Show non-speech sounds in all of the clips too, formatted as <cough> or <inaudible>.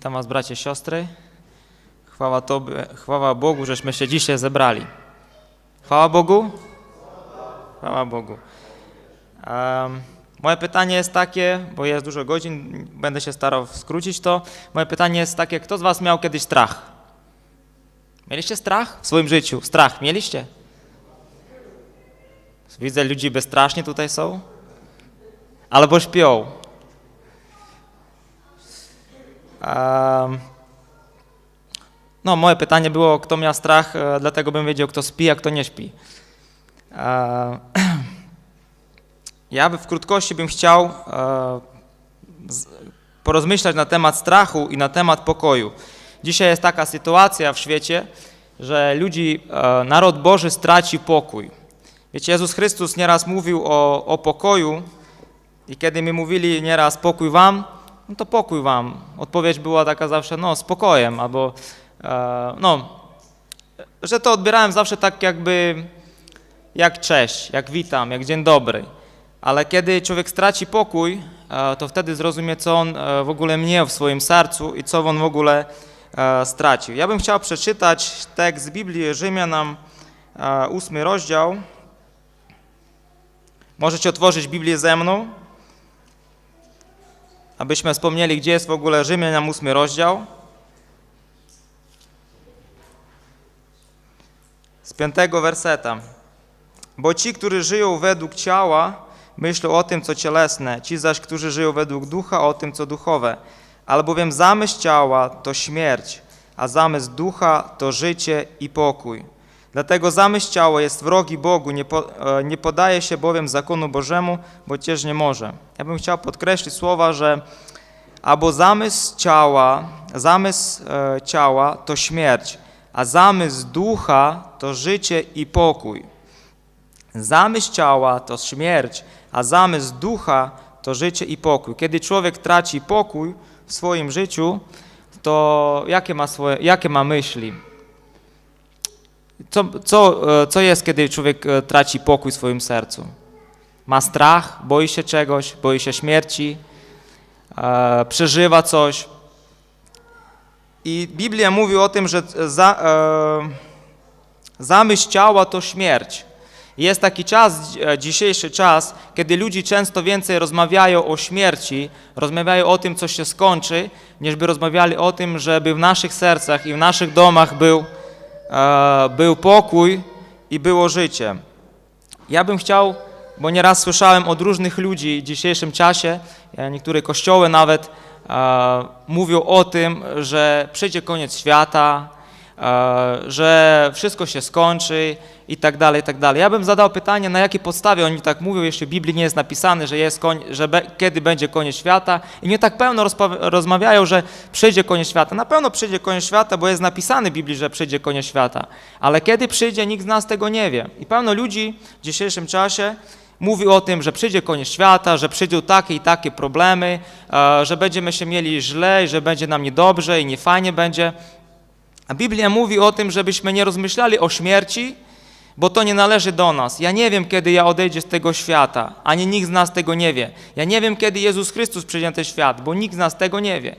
Witam Was, bracie, siostry. Chwała, Tobie, chwała Bogu, żeśmy się dzisiaj zebrali. Chwała Bogu? Chwała Bogu. Em, moje pytanie jest takie, bo jest dużo godzin, będę się starał skrócić to. Moje pytanie jest takie, kto z Was miał kiedyś strach? Mieliście strach w swoim życiu? Strach mieliście? Widzę, ludzi bezstraszni tutaj są. Albo śpią. No, moje pytanie było, kto miał strach, e, dlatego bym wiedział, kto śpi, a kto nie śpi. E, <clears throat> Ja w krótkości bym chciał e, porozmyślać na temat strachu i na temat pokoju. Dzisiaj jest taka sytuacja w świecie, że ludzi, naród Boży straci pokój. Wiecie, Jezus Chrystus nieraz mówił o, o pokoju i kiedy mi mówili nieraz pokój wam, no to pokój wam. Odpowiedź była taka zawsze, no spokojem, albo e, no, że to odbierałem zawsze tak jakby jak cześć, jak witam, jak dzień dobry. Ale kiedy człowiek straci pokój, e, to wtedy zrozumie, co on e, w ogóle miał w swoim sercu i co on w ogóle e, stracił. Ja bym chciał przeczytać tekst z Biblii Rzymianom, e, ósmy rozdział. Możecie otworzyć Biblię ze mną, abyśmy wspomnieli, gdzie jest w ogóle Rzymianom ósmy rozdział. Z piątego werseta. Bo ci, którzy żyją według ciała, myślą o tym, co cielesne, ci zaś, którzy żyją według ducha, o tym, co duchowe. Albowiem zamysł ciała to śmierć, a zamysł ducha to życie i pokój. Dlatego zamysł ciała jest wrogi Bogu, nie, po, e, nie podaje się bowiem zakonu Bożemu, bo też nie może. Ja bym chciał podkreślić słowa, że albo zamysł ciała, zamysł e, ciała to śmierć, a zamysł ducha to życie i pokój. Zamysł ciała to śmierć, a zamysł ducha to życie i pokój. Kiedy człowiek traci pokój w swoim życiu, to jakie ma, swoje, jakie ma myśli? Co, co, e, co jest, kiedy człowiek e, traci pokój w swoim sercu? Ma strach, boi się czegoś, boi się śmierci, e, przeżywa coś. I Biblia mówi o tym, że za, e, zamysł ciała to śmierć. Jest taki czas, e, dzisiejszy czas, kiedy ludzie często więcej rozmawiają o śmierci, rozmawiają o tym, co się skończy, niż by rozmawiali o tym, żeby w naszych sercach i w naszych domach był, był pokój i było życie. Ja bym chciał, bo nieraz słyszałem od różnych ludzi w dzisiejszym czasie, e, niektóre kościoły nawet mówią o tym, że przyjdzie koniec świata, że wszystko się skończy i tak dalej, i tak dalej. Ja bym zadał pytanie, na jakiej podstawie oni tak mówią, jeśli w Biblii nie jest napisane, że, jest koń, że be, kiedy będzie koniec świata i nie tak pełno rozmawiają, że przyjdzie koniec świata. Na pewno przyjdzie koniec świata, bo jest napisane w Biblii, że przyjdzie koniec świata, ale kiedy przyjdzie, nikt z nas tego nie wie. I pełno ludzi w dzisiejszym czasie mówi o tym, że przyjdzie koniec świata, że przyjdą takie i takie problemy, e, że będziemy się mieli źle, i że będzie nam niedobrze i niefajnie będzie. A Biblia mówi o tym, żebyśmy nie rozmyślali o śmierci, bo to nie należy do nas. Ja nie wiem, kiedy ja odejdę z tego świata, ani nikt z nas tego nie wie. Ja nie wiem, kiedy Jezus Chrystus przyjdzie na ten świat, bo nikt z nas tego nie wie.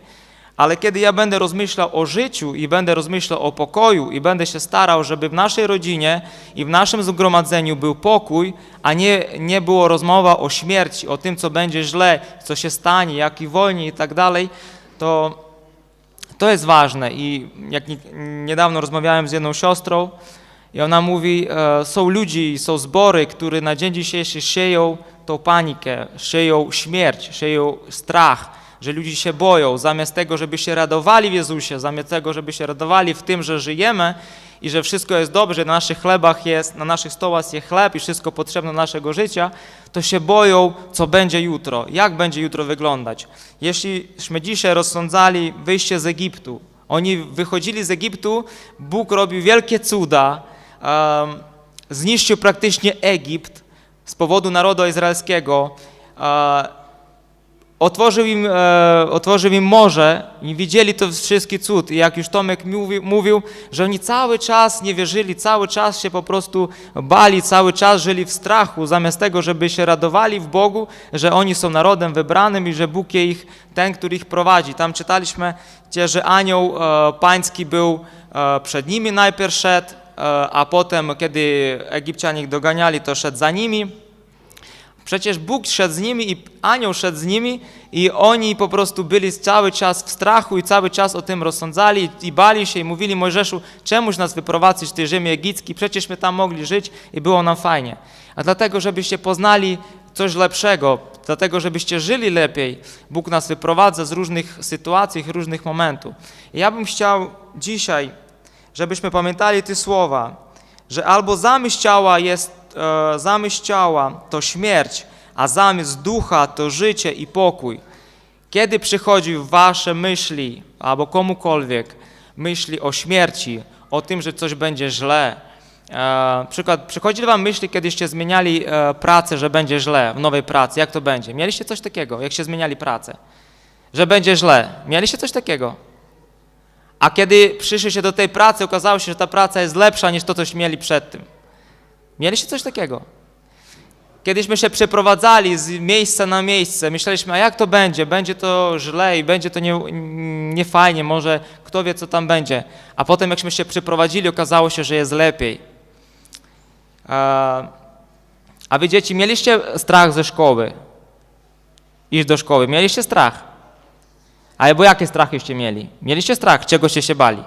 Ale kiedy ja będę rozmyślał o życiu i będę rozmyślał o pokoju i będę się starał, żeby w naszej rodzinie i w naszym zgromadzeniu był pokój, a nie, nie było rozmowa o śmierci, o tym, co będzie źle, co się stanie, jaki wojnie i tak dalej, to to jest ważne i jak nie- niedawno rozmawiałem z jedną siostrą i ona mówi, e, są ludzi, są zbory, które na dzień dzisiejszy sieją tą panikę, sieją śmierć, sieją strach, że ludzie się boją, zamiast tego, żeby się radowali w Jezusie, zamiast tego, żeby się radowali w tym, że żyjemy i że wszystko jest dobrze, na naszych chlebach jest, na naszych stołach jest chleb i wszystko potrzebne naszego życia, to się boją, co będzie jutro, jak będzie jutro wyglądać. Jeśliśmy dzisiaj rozsądzali wyjście z Egiptu, oni wychodzili z Egiptu, Bóg robił wielkie cuda, um, zniszczył praktycznie Egipt z powodu narodu izraelskiego. e, otworzył im, e, otworzył im morze i widzieli to wszystkie cud. I jak już Tomek mówi, mówił, że oni cały czas nie wierzyli, cały czas się po prostu bali, cały czas żyli w strachu, zamiast tego, żeby się radowali w Bogu, że oni są narodem wybranym i że Bóg ich ten, który ich prowadzi. Tam czytaliśmy, że anioł e, pański był e, przed nimi najpierw szedł, e, a potem, kiedy Egipcianie ich doganiali, to szedł za nimi. Przecież Bóg szedł z nimi i anioł szedł z nimi i oni po prostu byli cały czas w strachu i cały czas o tym rozsądzali i bali się i mówili Mojżeszu, czemuś nas wyprowadzić z tej ziemi egipskiej, przecież my tam mogli żyć i było nam fajnie. A dlatego, żebyście poznali coś lepszego, dlatego, żebyście żyli lepiej, Bóg nas wyprowadza z różnych sytuacji, różnych momentów. I ja bym chciał dzisiaj, żebyśmy pamiętali te słowa, że albo zamysł ciała jest e, zamysł ciała to śmierć, a zamysł ducha to życie i pokój. Kiedy przychodzi w wasze myśli, albo komukolwiek, myśli o śmierci, o tym, że coś będzie źle, e, przykład, przychodzi wam myśli, kiedyście zmieniali e, pracę, że będzie źle w nowej pracy, jak to będzie? Mieliście coś takiego, jak się zmieniali pracę? Że będzie źle. Mieliście coś takiego? A kiedy przyszliście do tej pracy, okazało się, że ta praca jest lepsza niż to, coś mieli przed tym. Mieliście coś takiego? Kiedyśmy się przeprowadzali z miejsca na miejsce, myśleliśmy, a jak to będzie? Będzie to źle i będzie to niefajnie, nie, może kto wie, co tam będzie. A potem, jakśmy się przeprowadzili, okazało się, że jest lepiej. A, a wy, dzieci, mieliście strach ze szkoły? Iść do szkoły. Mieliście strach? Albo jakie strachyście mieli? Mieliście strach? Czegoście się bali?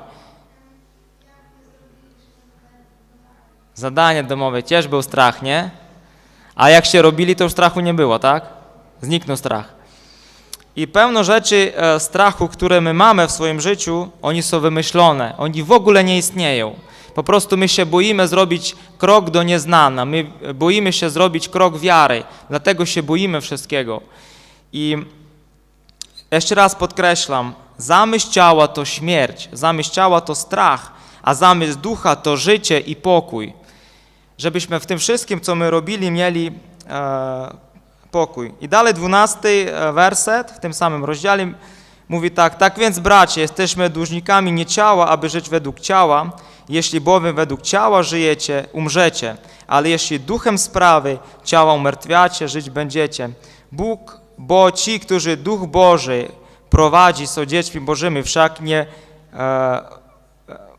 Zadanie domowe też był strach, nie? A jak się robili, to już strachu nie było, tak? Zniknął strach. I pełno rzeczy e, strachu, które my mamy w swoim życiu, oni są wymyślone. Oni w ogóle nie istnieją. Po prostu my się boimy zrobić krok do nieznana. My boimy się zrobić krok wiary. Dlatego się boimy wszystkiego. I jeszcze raz podkreślam, zamysł ciała to śmierć, zamysł ciała to strach, a zamysł ducha to życie i pokój. Żebyśmy w tym wszystkim, co my robili, mieli e, pokój. I dalej dwunasty werset w tym samym rozdziale mówi tak, tak więc bracie, jesteśmy dłużnikami nie ciała, aby żyć według ciała, jeśli bowiem według ciała żyjecie, umrzecie, ale jeśli duchem sprawy ciała umertwiacie, żyć będziecie. Bóg bo ci, którzy Duch Boży prowadzi, są dziećmi Bożymi, wszak nie e,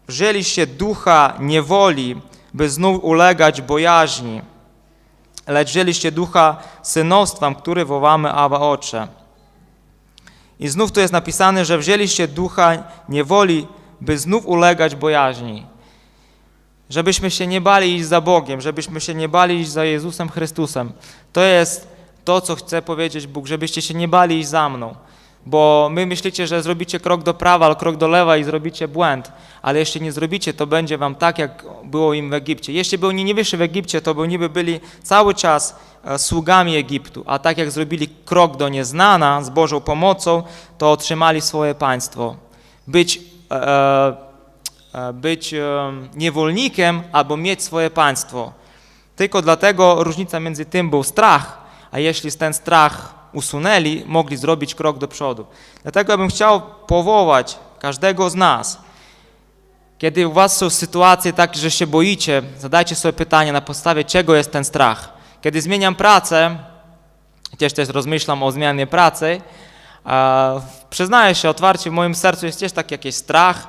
wzięliście ducha niewoli, by znów ulegać bojaźni, lecz wzięliście ducha synostwa, który wołamy Awa Ocze. I znów tu jest napisane, że wzięliście ducha niewoli, by znów ulegać bojaźni. Żebyśmy się nie bali iść za Bogiem, żebyśmy się nie bali iść za Jezusem Chrystusem. To jest to, co chce powiedzieć Bóg, żebyście się nie bali iść za mną. Bo my myślicie, że zrobicie krok do prawa albo krok do lewa i zrobicie błęd, ale jeśli nie zrobicie, to będzie wam tak, jak było im w Egipcie. Jeśli by oni nie wyszli w Egipcie, to by oni by byli cały czas e, sługami Egiptu, a tak jak zrobili krok do nieznana z Bożą pomocą, to otrzymali swoje państwo. Być, e, e, być e, niewolnikiem albo mieć swoje państwo. Tylko dlatego różnica między tym był strach, a jeśli ten strach usunęli, mogli zrobić krok do przodu. Dlatego ja bym chciał powołać każdego z nas. Kiedy u was są sytuacje takie, że się boicie, zadajcie sobie pytanie na podstawie czego jest ten strach. Kiedy zmieniam pracę, też też rozmyślam o zmianie pracy, przyznaję się otwarcie, w moim sercu jest też taki jakiś strach,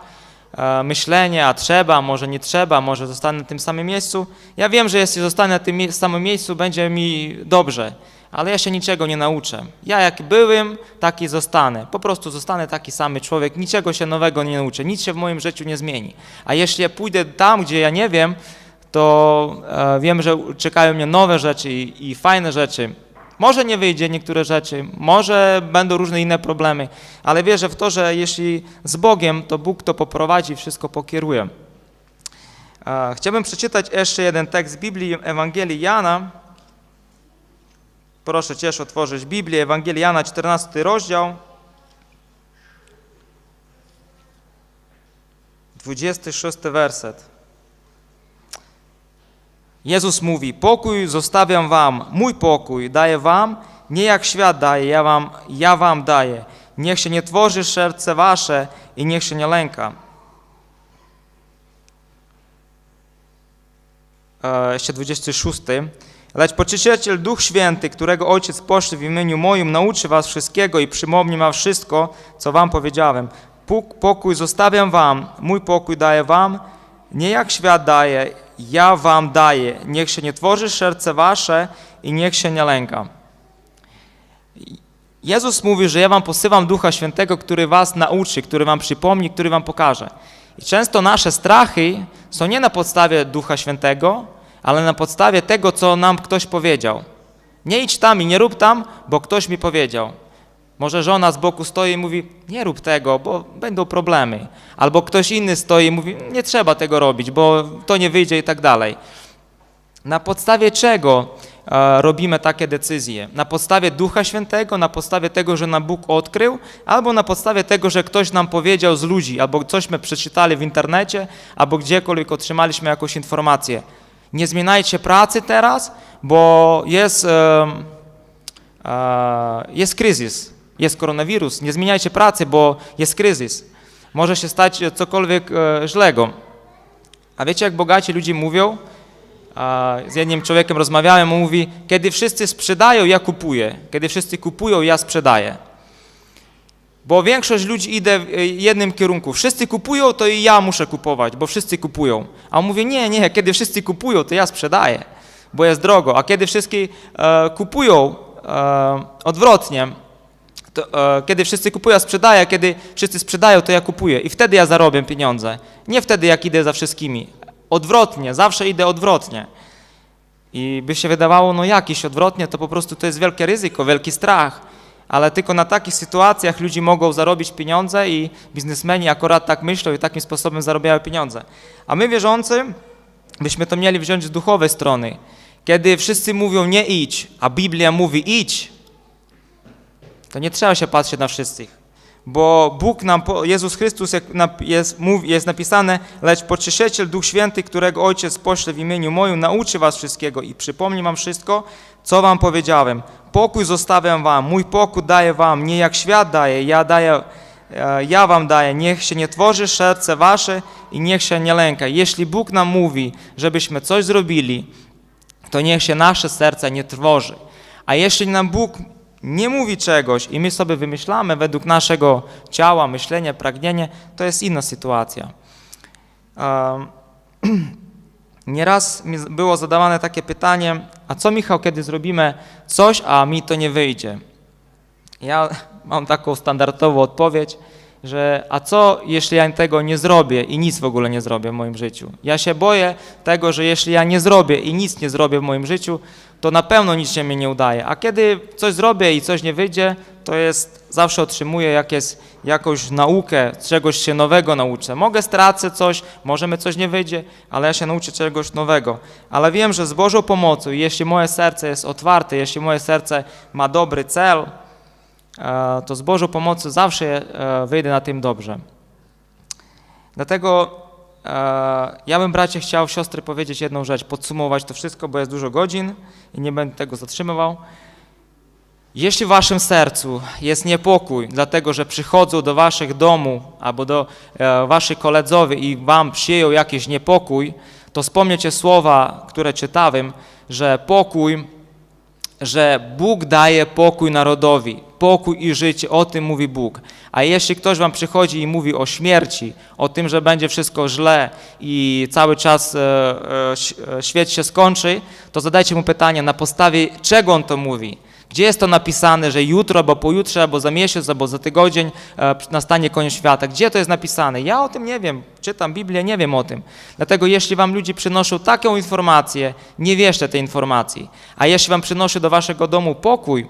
myślenie, a trzeba, może nie trzeba, może zostanę na tym samym miejscu. Ja wiem, że jeśli zostanę na tym samym miejscu, będzie mi dobrze ale ja się niczego nie nauczę. Ja jak byłem, taki zostanę. Po prostu zostanę taki samy człowiek, niczego się nowego nie nauczę, nic się w moim życiu nie zmieni. A jeśli ja pójdę tam, gdzie ja nie wiem, to e, wiem, że czekają mnie nowe rzeczy i, i fajne rzeczy. Może nie wyjdzie niektóre rzeczy, może będą różne inne problemy, ale wierzę w to, że jeśli z Bogiem, to Bóg to poprowadzi, wszystko pokieruje. E, chciałbym przeczytać jeszcze jeden tekst z Biblii Ewangelii Jana, Proszę Cię otworzyć Biblię, Ewangelii Jana, 14 rozdział. 26 werset. Jezus mówi: Pokój zostawiam Wam, mój pokój daję Wam, nie jak świat daje, ja wam, ja wam daję. Niech się nie tworzy serce wasze i niech się nie lęka. E, jeszcze 26. Lecz pocieszyciel Duch Święty, którego Ojciec poszli w imieniu moim, nauczy was wszystkiego i przypomni wam wszystko, co wam powiedziałem. Puk- Pokój zostawiam wam, mój pokój daję wam, nie jak świat daje, ja wam daję. Niech się nie tworzy serce wasze i niech się nie lęka. Jezus mówi, że ja wam posyłam Ducha Świętego, który was nauczy, który wam przypomni, który wam pokaże. I często nasze strachy są nie na podstawie Ducha Świętego, ale na podstawie tego, co nam ktoś powiedział. Nie idź tam i nie rób tam, bo ktoś mi powiedział. Może żona z boku stoi i mówi, nie rób tego, bo będą problemy. Albo ktoś inny stoi i mówi, nie trzeba tego robić, bo to nie wyjdzie i tak dalej. Na podstawie czego e, robimy takie decyzje? Na podstawie Ducha Świętego, na podstawie tego, że nam Bóg odkrył, albo na podstawie tego, że ktoś nam powiedział z ludzi, albo cośmy przeczytali w internecie, albo gdziekolwiek otrzymaliśmy jakąś informację. Nie zmieniajcie pracy teraz, bo jest, e, e, jest kryzys, jest koronawirus. Nie zmieniajcie pracy, bo jest kryzys. Może się stać cokolwiek e, źlego. A wiecie, jak bogaci ludzie mówią? A z jednym człowiekiem rozmawiałem, mówi, kiedy wszyscy sprzedają, ja kupuję. Kiedy wszyscy kupują, ja sprzedaję. Bo większość ludzi idzie w e, jednym kierunku. Wszyscy kupują, to i ja muszę kupować, bo wszyscy kupują. A on mówi, nie, nie, kiedy wszyscy kupują, to ja sprzedaję, bo jest drogo. A kiedy wszyscy e, kupują e, odwrotnie, to, e, kiedy wszyscy kupują, sprzedaję, a kiedy wszyscy sprzedają, to ja kupuję. I wtedy ja zarobię pieniądze. Nie wtedy, jak idę za wszystkimi. Odwrotnie, zawsze idę odwrotnie. I by się wydawało, no jakiś odwrotnie, to po prostu to jest wielkie ryzyko, wielki strach. Ale tylko na takich sytuacjach ludzie mogą zarobić pieniądze i biznesmeni akurat tak myślą i takim sposobem zarabiają pieniądze. A my wierzący byśmy to mieli wziąć z duchowej strony. Kiedy wszyscy mówią nie idź, a Biblia mówi idź, to nie trzeba się patrzeć na wszystkich. Bo Bóg nam, Jezus Chrystus jest, jest napisane, lecz pocieszyciel Duch Święty, którego Ojciec pośle w imieniu moim, nauczy was wszystkiego i przypomni wam wszystko, co wam powiedziałem. Pokój zostawiam wam, mój pokój daję wam, nie jak świat daje, ja daję, e, ja wam daję. Niech się nie tworzy serce wasze i niech się nie lęka. Jeśli Bóg nam mówi, żebyśmy coś zrobili, to niech się nasze serce nie trwoży. A jeśli nam Bóg nie mówi czegoś i my sobie wymyślamy według naszego ciała, myślenia, pragnienia, to jest inna sytuacja. <clears throat> Nieraz mi było zadawane takie pytanie, a co Michał, kiedy zrobimy coś, a mi to nie wyjdzie? Ja <laughs> mam taką standardową odpowiedź, że a co jeśli ja tego nie zrobię i nic w ogóle nie zrobię w moim życiu? Ja się boję tego, że jeśli ja nie zrobię i nic nie zrobię w moim życiu, to na pewno nic się mi nie udaje. A kiedy coś zrobię i coś nie wyjdzie, to jest, zawsze otrzymuję jakieś, jakąś naukę, czegoś się nowego nauczę. Mogę stracę coś, może mi coś nie wyjdzie, ale ja się nauczę czegoś nowego. Ale wiem, że z Bożą pomocą, jeśli moje serce jest otwarte, jeśli moje serce ma dobry cel, e, to z Bożą pomocą zawsze e, wyjdę na tym dobrze. Dlatego ja bym bracie chciał siostry powiedzieć jedną rzecz, podsumować to wszystko, bo jest dużo godzin i nie będę tego zatrzymywał. Jeśli w waszym sercu jest niepokój, dlatego że przychodzą do waszych domów albo do e, waszych koledzowie i wam przyjął jakiś niepokój, to wspomniecie słowa, które czytałem, że pokój, że Bóg daje pokój narodowi, pokój i życie, o tym mówi Bóg. A jeśli ktoś wam przychodzi i mówi o śmierci, o tym, że będzie wszystko źle i cały czas e, e, e, świat się skończy, to zadajcie mu pytanie, na podstawie czego on to mówi. Gdzie jest to napisane, że jutro, albo pojutrze, albo za miesiąc, albo za tydzień e, nastanie koniec świata? Gdzie to jest napisane? Ja o tym nie wiem. Czytam Biblię, nie wiem o tym. Dlatego jeśli wam ludzie przynoszą taką informację, nie wierzcie tej informacji. A jeśli wam przynoszą do waszego domu pokój,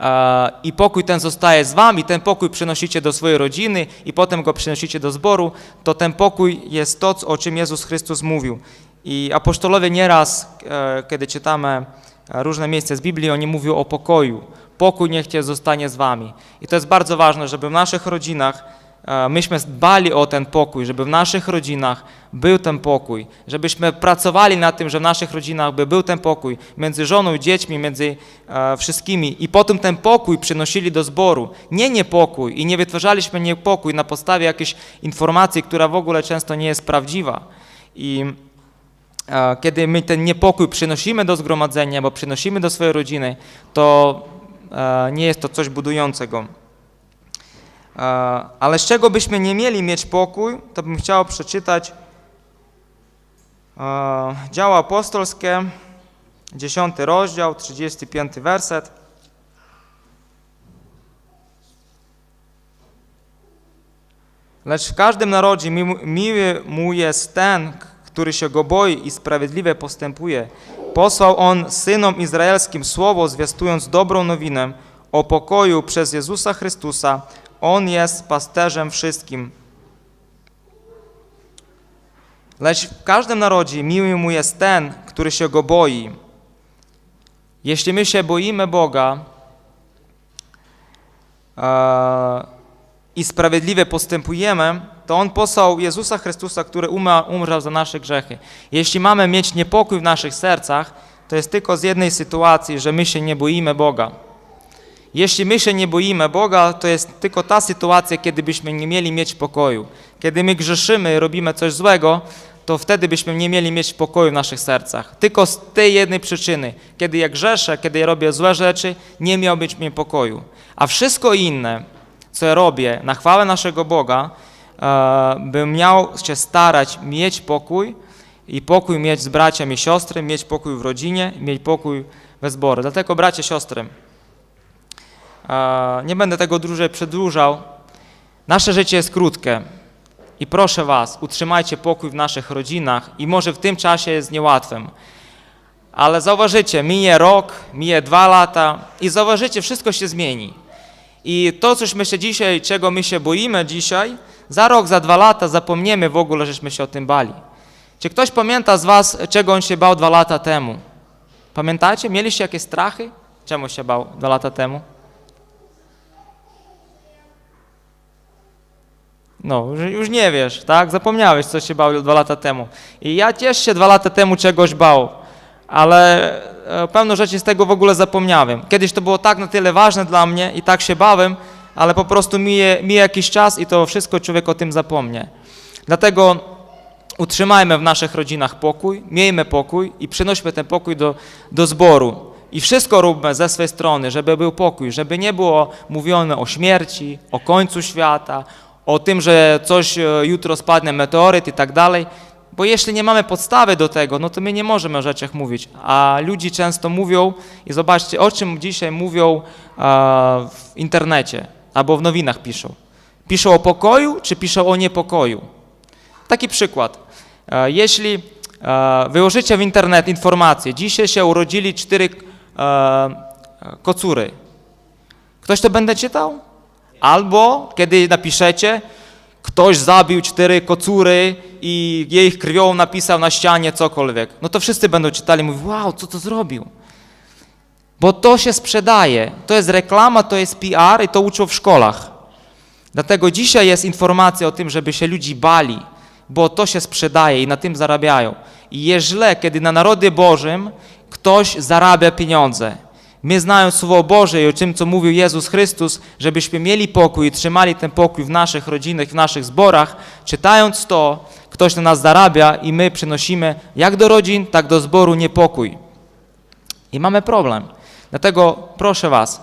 e, i pokój ten zostaje z wami, ten pokój przynosicie do swojej rodziny i potem go przynosicie do zboru, to ten pokój jest to, o czym Jezus Chrystus mówił. I apostołowie nieraz, e, kiedy czytamy różne miejsca z Biblii, oni mówią o pokoju. Pokój niech Cię zostanie z wami. I to jest bardzo ważne, żeby w naszych rodzinach e, myśmy dbali o ten pokój, żeby w naszych rodzinach był ten pokój, żebyśmy pracowali nad tym, że w naszych rodzinach by był ten pokój między żoną dziećmi, między e, wszystkimi i potem ten pokój przynosili do zboru. Nie niepokój i nie wytwarzaliśmy niepokój na podstawie jakiejś informacji, która w ogóle często nie jest prawdziwa. I kiedy my ten niepokój przynosimy do zgromadzenia, bo przynosimy do swojej rodziny, to e, nie jest to coś budującego. E, Ale z czego byśmy nie mieli mieć pokój, to bym chciał przeczytać e, Dzieła apostolskie, 10 rozdział, 35 werset. Lecz w każdym narodzie mi- miły mu jest ten, który się go boi i sprawiedliwie postępuje. Posłał on synom izraelskim słowo, zwiastując dobrą nowinę o pokoju przez Jezusa Chrystusa. On jest pasterzem wszystkim. Lecz w każdym narodzie miły mu jest ten, który się go boi. Jeśli my się boimy Boga e, i sprawiedliwie postępujemy, to On posłał Jezusa Chrystusa, który umrzał za nasze grzechy. Jeśli mamy mieć niepokój w naszych sercach, to jest tylko z jednej sytuacji, że my się nie boimy Boga. Jeśli my się nie boimy Boga, to jest tylko ta sytuacja, kiedy byśmy nie mieli mieć pokoju. Kiedy my grzeszymy robimy coś złego, to wtedy byśmy nie mieli mieć pokoju w naszych sercach. Tylko z tej jednej przyczyny. Kiedy ja grzeszę, kiedy ja robię złe rzeczy, nie miałbyś mi pokoju. A wszystko inne, co ja robię na chwałę naszego Boga, bym miał się starać mieć pokój i pokój mieć z braciami i siostry, mieć pokój w rodzinie, mieć pokój we zborze. Dlatego bracia, siostry, E, Nie będę tego dłużej przedłużał. Nasze życie jest krótkie i proszę Was, utrzymajcie pokój w naszych rodzinach i może w tym czasie jest niełatwym. Ale zauważycie, minie rok, minie dwa lata i zauważycie, wszystko się zmieni. I to, cośmy się dzisiaj, czego my się boimy dzisiaj, za rok, za dwa lata zapomniemy w ogóle, żeśmy się o tym bali. Czy ktoś pamięta z Was, czego on się bał dwa lata temu? Pamiętacie? Mieliście jakieś strachy? Czemu się bał dwa lata temu? No, już- nie wiesz, tak? Zapomniałeś, co się bał dwa lata temu. I ja też się dwa lata temu czegoś bał, ale e, pewno rzeczy z tego w ogóle zapomniałem. Kiedyś to było tak na tyle ważne dla mnie i tak się bałem, ale po prostu mije, mije jakiś czas i to wszystko człowiek o tym zapomnie. Dlatego utrzymajmy w naszych rodzinach pokój, miejmy pokój i przynośmy ten pokój do, do zboru. I wszystko róbmy ze swej strony, żeby był pokój, żeby nie było mówione o śmierci, o końcu świata, o tym, że coś e, jutro spadnie meteoryt i tak dalej. Bo jeśli nie mamy podstawy do tego, no to my nie możemy o rzeczach mówić. A ludzie często mówią, i zobaczcie, o czym dzisiaj mówią e, w internecie albo w nowinach piszą. Piszą o pokoju, czy piszą o niepokoju? Taki przykład. E, Jeśli e, wyłożycie w internet informację, dzisiaj się urodzili cztery e, kocury, ktoś to będzie czytał? Albo kiedy napiszecie, ktoś zabił cztery kocury i jej krwią napisał na ścianie cokolwiek, no to wszyscy będą czytali i mówić, wow, co to zrobił? Bo to się sprzedaje, to jest reklama, to jest PR i to uczą w szkołach. Dlatego dzisiaj jest informacja o tym, żeby się ludzi bali, bo to się sprzedaje i na tym zarabiają. I jest źle, kiedy na narodzie Bożym ktoś zarabia pieniądze. My znając Słowo Boże i o tym, co mówił Jezus Chrystus, żebyśmy mieli pokój i trzymali ten pokój w naszych rodzinach, w naszych zborach, czytając to, ktoś na nas zarabia i my przynosimy jak do rodzin, tak do zboru niepokój. I mamy problem. Dlatego proszę Was,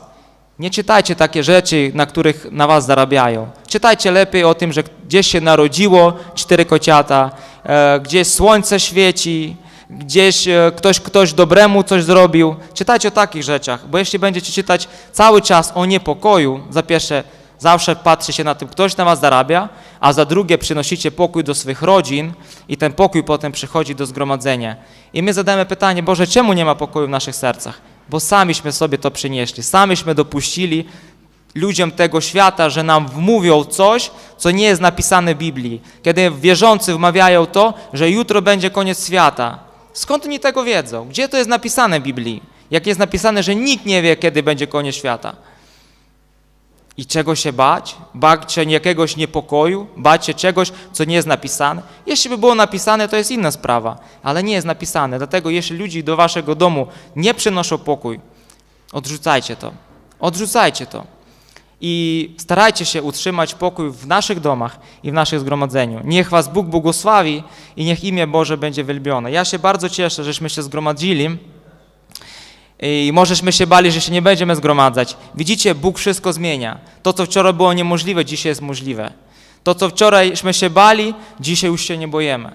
nie czytajcie takie rzeczy, na których na Was zarabiają. Czytajcie lepiej o tym, że gdzieś się narodziło cztery kociata, e, gdzieś słońce świeci, gdzieś e, ktoś, ktoś dobremu coś zrobił. Czytajcie o takich rzeczach, bo jeśli będziecie czytać cały czas o niepokoju, za pierwsze zawsze patrzy się na tym, ktoś na Was zarabia, a za drugie przynosicie pokój do swych rodzin i ten pokój potem przychodzi do zgromadzenia. I my zadajemy pytanie, Boże, czemu nie ma pokoju w naszych sercach? Bo samiśmy sobie to przynieśli, samiśmy dopuścili ludziom tego świata, że nam wmówią coś, co nie jest napisane w Biblii. Kiedy wierzący wmawiają to, że jutro będzie koniec świata. Skąd oni tego wiedzą? Gdzie to jest napisane w Biblii? Jak jest napisane, że nikt nie wie, kiedy będzie koniec świata. I czego się bać? Bać się jakiegoś niepokoju? Bać się czegoś, co nie jest napisane? Jeśli by było napisane, to jest inna sprawa, ale nie jest napisane. Dlatego jeśli ludzi do waszego domu nie przynoszą pokój, odrzucajcie to. Odrzucajcie to. I starajcie się utrzymać pokój w naszych domach i w naszym zgromadzeniu. Niech was Bóg błogosławi i niech imię Boże będzie wielbione. Ja się bardzo cieszę, żeśmy się zgromadzili. I możeśmy się bali, że się nie będziemy zgromadzać. Widzicie, Bóg wszystko zmienia. To, co wczoraj było niemożliwe, dzisiaj jest możliwe. To, co wczorajśmy się bali, dzisiaj już się nie boimy.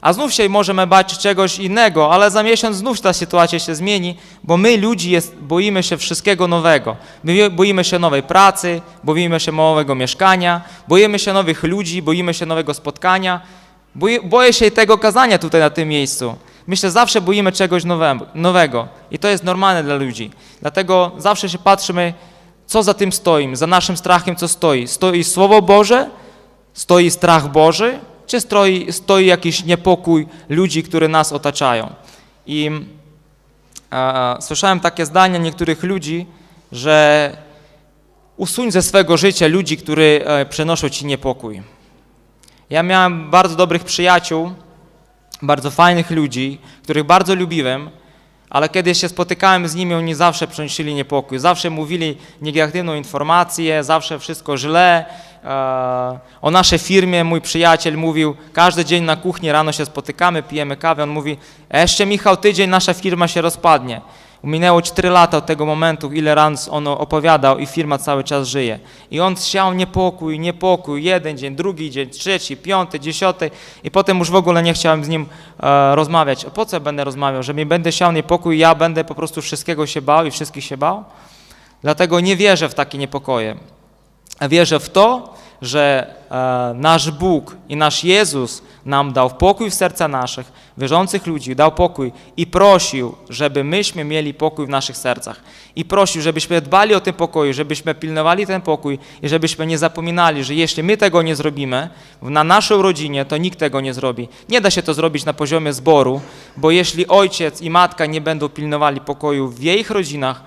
A znów się możemy bać czegoś innego, ale za miesiąc znów ta sytuacja się zmieni, bo my ludzi jest, boimy się wszystkiego nowego. My boimy się nowej pracy, boimy się nowego mieszkania, boimy się nowych ludzi, boimy się nowego spotkania. Boję się tego kazania tutaj na tym miejscu. Myślę, zawsze boimy czegoś nowe, nowego i to jest normalne dla ludzi. Dlatego zawsze się patrzymy, co za tym stoi, za naszym strachem co stoi. Stoi Słowo Boże, stoi strach Boży, czy stoi, stoi jakiś niepokój ludzi, które nas otaczają. I e, słyszałem takie zdania niektórych ludzi, że usuń ze swego życia ludzi, którzy e, przenoszą ci niepokój. Ja miałem bardzo dobrych przyjaciół, bardzo fajnych ludzi, których bardzo lubiłem, ale kiedy się spotykałem z nimi, oni zawsze przynosili niepokój. Zawsze mówili negatywną informację, zawsze wszystko źle. E, O naszej firmie mój przyjaciel mówił, każdy dzień na kuchni rano się spotykamy, pijemy kawę. On mówi, "A jeszcze Michał, tydzień nasza firma się rozpadnie. Minęło 4 lata od tego momentu, ile raz on opowiadał i firma cały czas żyje. I on siał niepokój, niepokój, jeden dzień, drugi dzień, trzeci, piąty, dziesiąty i potem już w ogóle nie chciałem z nim e, rozmawiać. Po co będę rozmawiał? Że mi będę siał niepokój, ja będę po prostu wszystkiego się bał i wszystkich się bał? Dlatego nie wierzę w takie niepokoje. Wierzę w to, że e, nasz Bóg i nasz Jezus nam dał pokój w serca naszych, wierzących ludzi, dał pokój i prosił, żeby myśmy mieli pokój w naszych sercach. I prosił, żebyśmy dbali o ten pokój, żebyśmy pilnowali ten pokój i żebyśmy nie zapominali, że jeśli my tego nie zrobimy na naszej rodzinie, to nikt tego nie zrobi. Nie da się to zrobić na poziomie zboru, bo jeśli ojciec i matka nie będą pilnowali pokoju w ich rodzinach,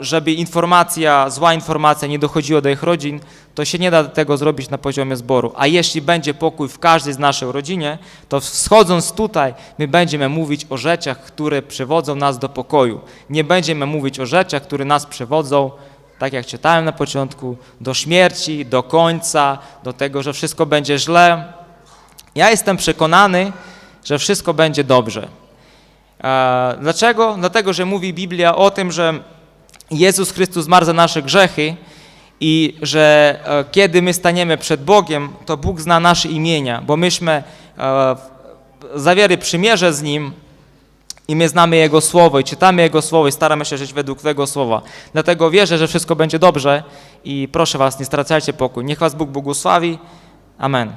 żeby informacja, zła informacja nie dochodziła do ich rodzin, to się nie da tego zrobić na poziomie zboru. A jeśli będzie pokój w każdej z naszej rodzinie, to schodząc tutaj, my będziemy mówić o rzeczach, które przywodzą nas do pokoju. Nie będziemy mówić o rzeczach, które nas przywodzą, tak jak czytałem na początku, do śmierci, do końca, do tego, że wszystko będzie źle. Ja jestem przekonany, że wszystko będzie dobrze. E, Dlaczego? Dlatego, że mówi Biblia o tym, że Jezus Chrystus zmarł za nasze grzechy i że e, kiedy my staniemy przed Bogiem, to Bóg zna nasze imienia, bo myśmy e, zawiery przymierze z Nim i my znamy Jego Słowo i czytamy Jego Słowo i staramy się żyć według Tego Słowa. Dlatego wierzę, że wszystko będzie dobrze i proszę Was, nie stracajcie pokój. Niech Was Bóg błogosławi. Amen.